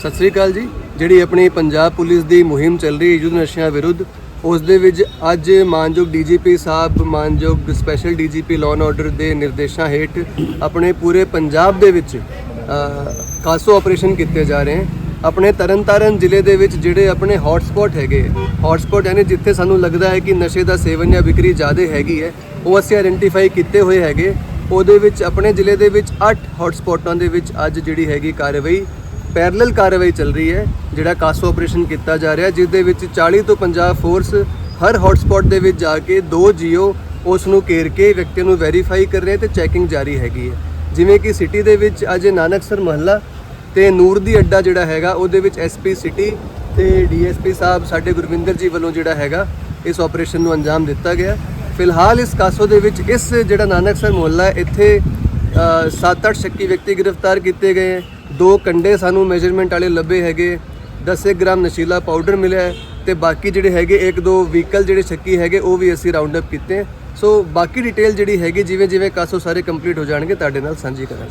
ਸਤਿ ਸ੍ਰੀ ਅਕਾਲ ਜੀ। ਜਿਹੜੀ ਆਪਣੀ ਪੰਜਾਬ ਪੁਲਿਸ ਦੀ ਮੁਹਿੰਮ ਚੱਲ ਰਹੀ ਹੈ ਯੁੱਧ ਨਸ਼ਿਆਂ ਵਿਰੁੱਧ ਉਸ ਦੇ ਵਿੱਚ ਅੱਜ ਮਾਨਯੋਗ ਡੀਜੀਪੀ ਸਾਹਿਬ ਮਾਨਯੋਗ special DGP law and order ਦੇ ਨਿਰਦੇਸ਼ਾਂ ਹੇਠ ਆਪਣੇ ਪੂਰੇ ਪੰਜਾਬ ਦੇ ਵਿੱਚ ਅ, ਖਾਸੋ ਆਪਰੇਸ਼ਨ ਕੀਤੇ ਜਾ ਰਹੇ ਹਨ। ਆਪਣੇ ਤਰਨਤਾਰਨ ਜ਼ਿਲ੍ਹੇ ਦੇ ਵਿੱਚ ਜਿਹੜੇ ਆਪਣੇ ਹੌਟਸਪੌਟ ਹੈਗੇ ਹੌਟਸਪੌਟ ਯਾਨੀ ਜਿੱਥੇ ਸਾਨੂੰ ਲੱਗਦਾ ਹੈ ਕਿ ਨਸ਼ੇ ਦਾ ਸੇਵਨ ਜਾਂ ਵਿਕਰੀ ਜ਼ਿਆਦਾ ਹੈਗੀ ਹੈ ਉਹ ਅਸੀਂ ਆਇਡੈਂਟੀਫਾਈ ਕੀਤੇ ਹੋਏ ਹੈਗੇ। ਉਹਦੇ ਵਿੱਚ ਆਪਣੇ ਜ਼ਿਲ੍ਹੇ ਦੇ ਵਿੱਚ 8 ਹੌਟਸਪੌਟਾਂ ਦੇ ਵਿੱਚ ਅੱਜ ਜਿਹੜੀ ਹੈਗੀ ਕਾਰਵਾਈ ਪੈਰਲਲ ਕਾਰਵਾਈ ਚੱਲ ਰਹੀ ਹੈ, ਜਿਹੜਾ ਕਾਸੋ ਆਪਰੇਸ਼ਨ ਕੀਤਾ ਜਾ ਰਿਹਾ ਜਿਸ ਦੇ ਵਿੱਚ 40 ਤੋਂ 50 ਫੋਰਸ ਹਰ ਹੌਟਸਪੌਟ ਦੇ ਵਿੱਚ ਜਾ ਕੇ ਦੋ ਜੀਓ ਉਸ ਨੂੰ ਘੇਰ ਕੇ ਵਿਅਕਤੀ ਨੂੰ ਵੈਰੀਫਾਈ ਕਰ ਰਹੇ ਤੇ ਚੈਕਿੰਗ ਜਾਰੀ ਹੈਗੀ ਹੈ। ਜਿਵੇਂ ਕਿ ਸਿਟੀ ਦੇ ਵਿੱਚ ਅੱਜ ਨਾਨਕਸਰ ਮਹੱਲਾ ਤੇ ਨੂਰ ਦੀ ਅੱਡਾ ਜਿਹੜਾ ਹੈਗਾ, ਉਹਦੇ ਵਿੱਚ ਐਸਪੀ ਸਿਟੀ ਤੇ ਡੀਐਸਪੀ ਸਾਹਿਬ, ਸਾਡੇ ਗੁਰਵਿੰਦਰ ਜੀ ਵੱਲੋਂ ਜਿਹੜਾ ਹੈਗਾ, ਇਸ ਆਪਰੇਸ਼ਨ ਨੂੰ ਅੰਜਾਮ ਦਿੱਤਾ ਗਿਆ। ਫਿਲਹਾਲ ਇਸ ਕਾਸੋ ਦੇ ਵਿੱਚ ਇਸ ਜਿਹੜਾ ਨਾਨਕਸਰ ਮੁਹੱਲਾ ਇੱਥੇ 7-8 ਸ਼ੱਕੀ ਵਿਅਕਤੀ ਗ੍ਰਿਫਤਾਰ ਕੀਤੇ ਗਏ ਦੋ ਕੰਡੇ ਸਾਨੂੰ ਮੈਜ਼ਰਮੈਂਟ ਵਾਲੇ ਲੱਭੇ ਹੈਗੇ। 10 ਗ੍ਰਾਮ ਨਸ਼ੀਲਾ ਪਾਊਡਰ ਮਿਲਿਆ ਹੈ ਤੇ ਬਾਕੀ ਜਿਹੜੇ ਹੈਗੇ, ਇੱਕ ਦੋ ਵਹੀਕਲ ਜਿਹੜੇ ਸ਼ੱਕੀ ਹੈਗੇ, ਉਹ ਵੀ ਅਸੀਂ ਰਾਉਂਡ ਅਪ ਕੀਤੇ। ਸੋ ਬਾਕੀ ਡਿਟੇਲ ਜਿਹੜੀ ਹੈਗੀ ਜਿਵੇਂ ਜਿਵੇਂ ਕਾਸੋ ਸਾਰੇ ਕੰਪਲੀਟ ਹੋ ਜਾਣਗੇ, ਤੁਹਾਡੇ ਨਾਲ ਸਾਂਝੀ ਕਰਾਂਗੇ।